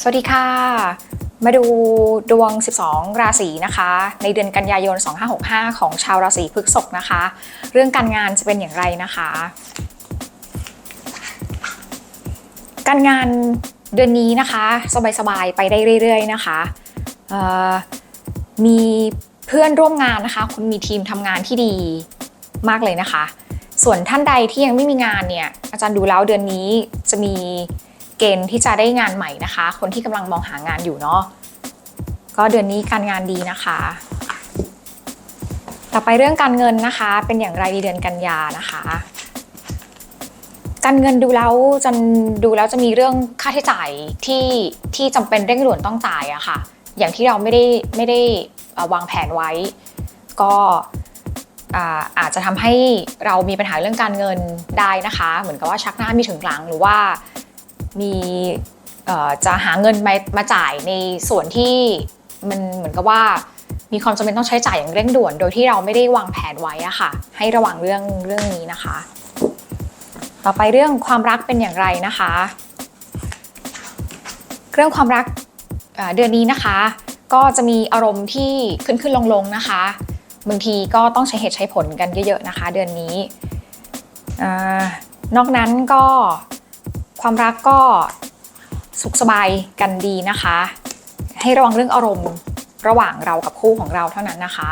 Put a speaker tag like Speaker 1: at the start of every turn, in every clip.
Speaker 1: สวัสดีค่ะ มาดูดวง 12 ราศีนะคะ ในเดือนกันยายน 2565 ของชาวราศีพฤษภนะคะ เรื่องการงานจะเป็นอย่างไรนะคะ การงานเดือนนี้นะคะ สบายๆ ไปได้เรื่อยๆนะคะมีเพื่อนร่วมงานนะคะ คุณมีทีมทำงานที่ดีมากเลยนะคะ ส่วนท่านใดที่ยังไม่มีงานเนี่ยอาจารย์ดูแล้วเดือนนี้จะมี เกณฑ์ที่จะได้งานใหม่นะคะ คนที่กำลังมองหางานอยู่เนาะก็เดือนนี้การงานดีนะคะ ต่อไปเรื่องการเงินนะคะ เป็นอย่างไรในเดือนกันยานะคะ การเงินดูแล้วจะดูแล้วจะมีเรื่องค่าใช้จ่ายที่ที่จำเป็นเร่งด่วนต้องจ่ายอะค่ะ อย่างที่เราไม่ได้ไม่ได้วางแผนไว้ ก็อาจจะทำให้เรามีปัญหาเรื่องการเงินได้นะคะ เหมือนกับว่าชักหน้ามีถึงหลังหรือว่า มีจะหาเงินมามาจ่ายในส่วนที่มันเหมือนกับว่ามีความจำเป็นต้องใช้จ่ายอย่างเร่งด่วน โดยที่เราไม่ได้วางแผนไว้อะค่ะ ให้ระวังเรื่องเรื่องนี้นะคะ ต่อไปเรื่องความรักเป็นอย่างไรนะคะ เรื่องความรักเดือนนี้นะคะ ก็จะมีอารมณ์ที่ขึ้นขึ้นลงลงนะคะบางทีก็ต้องใช้เหตุใช้ผลกันเยอะๆนะคะ เดือนนี้อนอกนั้นก็ ความรักก็สุขสบายกันดีนะคะ ให้ระวังเรื่องอารมณ์ระหว่างเรากับคู่ของเราเท่านั้นนะคะ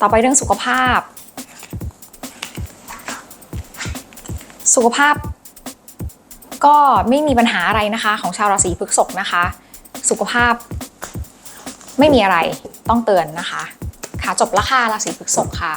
Speaker 1: ต่อไปเรื่องสุขภาพ สุขภาพ ก็ไม่มีปัญหาอะไรนะคะ ของชาวราศีพฤษภนะคะ สุขภาพไม่มีอะไรต้องเตือนนะคะ ค่ะจบละค่ะราศีพฤษภค่ะ